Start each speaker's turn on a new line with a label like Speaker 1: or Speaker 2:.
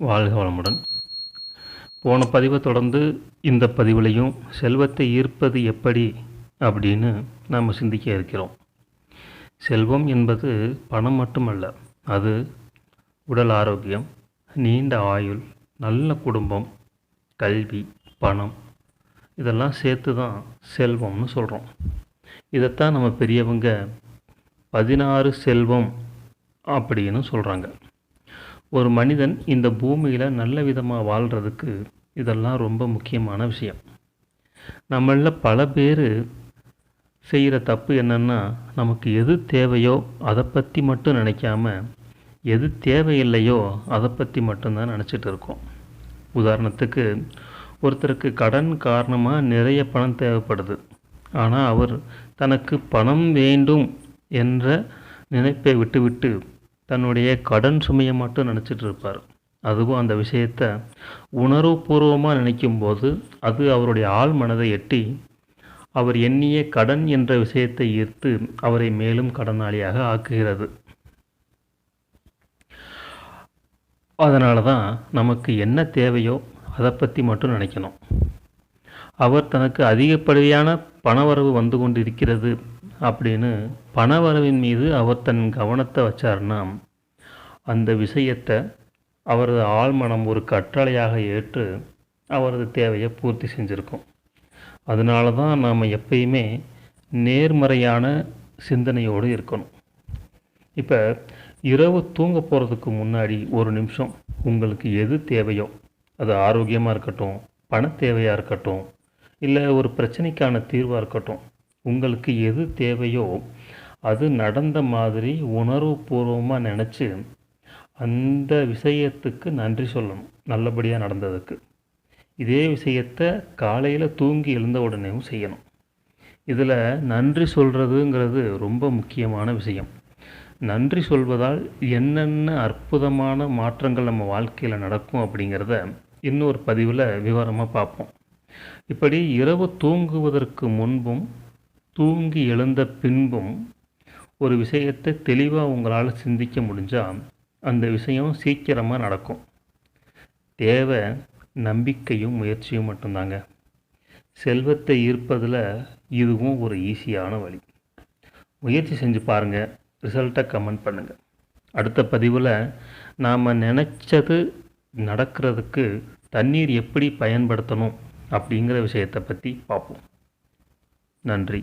Speaker 1: வாழ்க வளமுடன். போன பதிவை தொடர்ந்து இந்த பதிவுலையும் செல்வத்தை ஈர்ப்பது எப்படி அப்படின்னு நாம் சிந்திக்க இருக்கிறோம். செல்வம் என்பது பணம் மட்டுமல்ல அது உடல் ஆரோக்கியம் நீண்ட ஆயுள் நல்ல குடும்பம் கல்வி பணம் இதெல்லாம் சேர்த்து தான் செல்வம்னு சொல்கிறோம் இதைத்தான் நம்ம பெரியவங்க பதினாறு செல்வம் அப்படின்னு சொல்கிறாங்க ஒரு மனிதன் இந்த பூமியில் நல்ல விதமாக வாழ்கிறதுக்கு இதெல்லாம் ரொம்ப முக்கியமான விஷயம். நம்மளில் பல பேர் செய்கிற தப்பு என்னென்னா நமக்கு எது தேவையோ அதை பற்றி மட்டும் நினைக்காம எது தேவையில்லையோ அதை பற்றி மட்டும்தான் நினச்சிட்டு இருக்கோம். உதாரணத்துக்கு ஒருத்தருக்கு கடன் காரணமாக நிறைய பணம் தேவைப்படுது. ஆனால் அவர் தனக்கு பணம் வேண்டும் என்ற நினைப்பை விட்டுவிட்டு தன்னுடைய கடன் சுமையை மட்டும் நினச்சிட்டு இருப்பார். அதுவும் அந்த விஷயத்தை உணர்வுபூர்வமாக நினைக்கும்போது அது அவருடைய ஆள் மனதை எட்டி அவர் எண்ணிய கடன் என்ற விஷயத்தை ஈர்த்து அவரை மேலும் கடனாளியாக ஆக்குகிறது. அதனால தான் நமக்கு என்ன தேவையோ அதை பற்றி மட்டும் நினைக்கணும். அவர் தனக்கு அதிகப்படியான பணவரவு வந்து கொண்டிருக்கிறது அப்படின்னு பணவரவின் மீது அவர் தன் கவனத்தை வச்சார்னா அந்த விஷயத்தை அவரது ஆழ்மனம் ஒரு கற்றளையாக ஏற்று அவரது தேவையை பூர்த்தி செஞ்சுருக்கும். அதனால தான் நாம் எப்பயுமே நேர்மறையான சிந்தனையோடு இருக்கணும். இப்போ இரவு தூங்க போகிறதுக்கு முன்னாடி ஒரு நிமிஷம் உங்களுக்கு எது தேவையோ அது ஆரோக்கியமாக இருக்கட்டும் பண தேவையாக இருக்கட்டும் இல்லை ஒரு பிரச்சனைக்கான தீர்வாக இருக்கட்டும் உங்களுக்கு எது தேவையோ அது நடந்த மாதிரி உணர்வுபூர்வமாக நினச்சி அந்த விஷயத்துக்கு நன்றி சொல்லணும். நல்லபடியாக நடந்ததுக்கு. இதே விஷயத்தை காலையில் தூங்கி எழுந்த உடனேவும் செய்யணும். இதில் நன்றி சொல்கிறதுங்கிறது ரொம்ப முக்கியமான விஷயம். நன்றி சொல்வதால் என்னென்ன அற்புதமான மாற்றங்கள் நம்ம வாழ்க்கையில் நடக்கும் அப்படிங்கிறத இன்னொரு பதிவில் விவரமாக பார்ப்போம். இப்படி இரவு தூங்குவதற்கு முன்பும் தூங்கி எழுந்த பின்பும் ஒரு விஷயத்தை தெளிவாக உங்களால் சிந்திக்க முடிஞ்சால் அந்த விஷயம் சீக்கிரமாக நடக்கும். தேவை நம்பிக்கையும் முயற்சியும் மட்டும்தாங்க. செல்வத்தை ஈர்ப்பதில் இதுவும் ஒரு ஈஸியான வழி. முயற்சி செஞ்சு பாருங்கள் ரிசல்ட்டை கமெண்ட் பண்ணுங்கள் அடுத்த பதிவில் நாம் நினச்சது நடக்கிறதுக்கு தண்ணீர் எப்படி பயன்படுத்தணும் அப்படிங்கிற விஷயத்தை பற்றி பார்ப்போம் நன்றி.